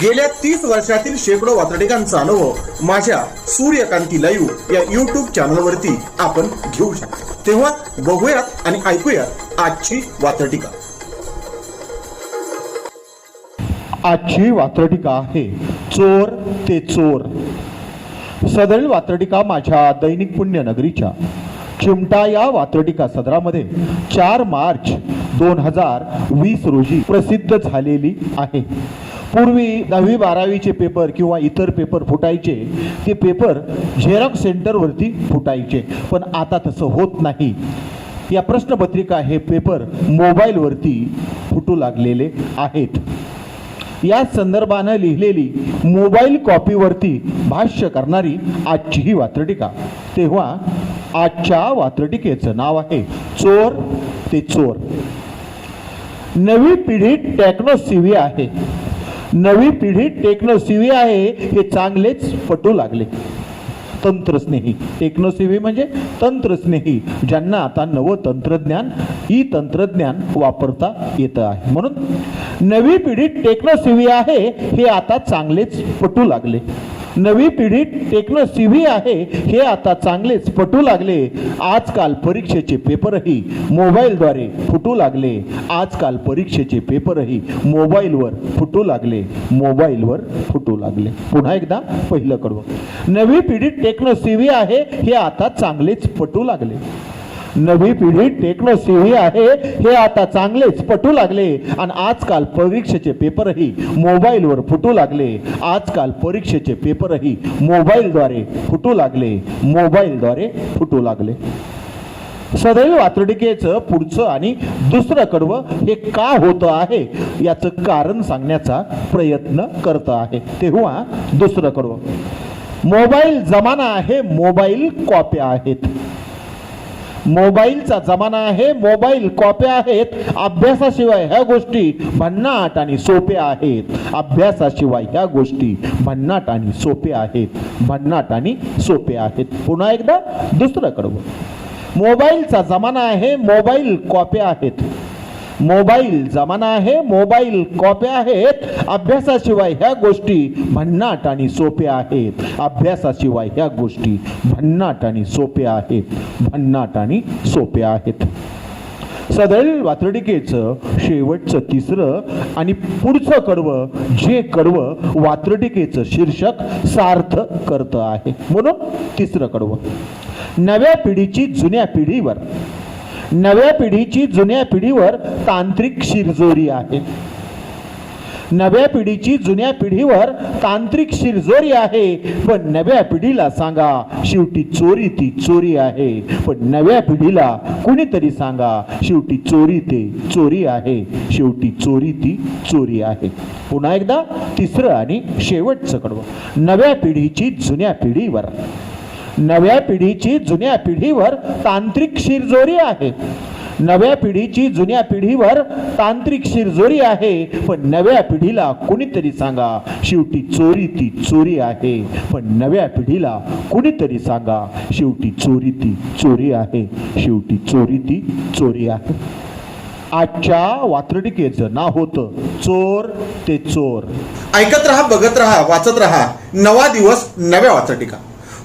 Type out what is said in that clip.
गेल्या तीस वर्षातील शेकडो वातडिकांचा अनुभव माझ्या सूर्यकांती लाईव्ह या युट्यूब चॅनलवरती आपण घेऊ शकतो. तेव्हा बघूयात आणि ऐकूयात आजची वातडिका आजची वात्रटिका आहे चोर ते चोर. सदरील वात्रटिका माझ्या दैनिक पुण्यनगरीच्या चिमटा या वात्रटिका सदरामध्ये चार मार्च दोन हजार वीस रोजी प्रसिद्ध झालेली आहे. पूर्वी दहावी बारावीचे पेपर किंवा इतर पेपर फुटायचे ते पेपर झेरॉक्स सेंटरवरती फुटायचे. पण आता तसं होत नाही. या प्रश्नपत्रिका हे पेपर मोबाईलवरती फुटू लागलेले आहेत. या संदर्भानं लिहिलेली मोबाईल कॉपीवरती भाष्य करणारी आजची ही वात्रटिका. तेव्हा आजच्या वात्रटिकेचं नाव आहे चोर ते चोर. नवी पिढी टेक्नो आहे. नवी पिढी टेक्नोसिवी आहे हे चांगलेच पटू लागले. तंत्रस्नेही. टेक्नोसिवी म्हणजे तंत्रस्नेही ज्यांना आता नवं तंत्रज्ञान ई तंत्रज्ञान वापरता येतं आहे. म्हणून नवी पिढी टेक्नोसिवी आहे हे आता चांगलेच पटू लागले. नवी पिढी टेक्नो सीव्ही आहे हे आता चांगलेच पटू लागले. आजकाल परीक्षेचे पेपरही मोबाईलद्वारे फुटू लागले. आजकाल परीक्षेचे पेपरही मोबाईलवर फुटू लागले. मोबाईलवर फुटू लागले. पुन्हा एकदा पहिलं कडवं. नवी पिढी टेक्नो सीव्ही आहे हे आता चांगलेच पटू लागले. नवी पिढी टेक्नो आहे. हे आता चांगलेच पटू लागले. आणि आजकाल परीक्षेचे पेपरही मोबाईलवर फुटू लागले. आजकाल परीक्षेचे पेपरही मोबाईलद्वारे फुटू लागले. मोबाईलद्वारे फुटू लागले. सदैव वातडिकेचं पुढचं आणि दुसरं कडवं हे का होतं आहे? याचं कारण सांगण्याचा प्रयत्न करत आहे. तेव्हा दुसरं कडवं. मोबाईल जमाना आहे मोबाईल कॉप्या आहेत. मोबाईलचा जमाना आहे मोबाईल कॉप्या आहेत अभ्यासाशिवाय ह्या गोष्टी भन्नाट आणि सोप्या आहेत. अभ्यासाशिवाय ह्या गोष्टी भन्नाट आणि सोप्या आहेत. भन्नाट आणि सोप्या आहेत. पुन्हा एकदा दुसरं कडवं. मोबाईलचा जमाना आहे मोबाईल कॉप्या आहेत. मोबाईल जमाना आहे मोबाईल कॉप्या आहेत अभ्यासाशिवाय ह्या गोष्टी भन्नाट आणि सोप्या आहेत. अभ्यासाशिवाय ह्या गोष्टी भन्नाट आणि सोप्या आहेत. भन्नाट आणि सोप्या आहेत. सदळ वात्रटिकेचं शेवटचं तिसरं आणि पुढचं कडवं जे कडवं वात्रटिकेचं शीर्षक सार्थ करतं आहे. म्हणून तिसरं कडवं. नव्या पिढीची जुन्या पिढीवर नव्या पिढीची जुन्या पिढीवर तांत्रिक शिरजोरी आहे. नव्या पिढीची जुन्या पिढीवर तांत्रिक शिरजोरी आहे. पण नव्या पिढीला सांगा शेवटी चोरी ती चोरी आहे. पण नव्या पिढीला कुणीतरी सांगा शेवटी चोरी ते चोरी आहे. शेवटी चोरी ती चोरी आहे. पुन्हा एकदा तिसरं आणि शेवटचं कडवं. नव्या पिढीची जुन्या पिढीवर नव्या पिढीची जुन्या पिढीवर तांत्रिक शिरजोरी आहे. नव्या पिढीची जुन्या पिढीवर तांत्रिक शिरजोरी आहे. पण नव्या पिढीला कुणीतरी सांगा शेवटी चोरी ती चोरी आहे. पण नव्या पिढीला कुणीतरी सांगा शेवटी चोरी ती चोरी आहे. शेवटी चोरी ती चोरी आहे. आजच्या वात्रटिकेचं नाव होतं चोर ते चोर. ऐकत रहा बघत रहा वाचत रहा. नवा दिवस नव्या वात्रटिका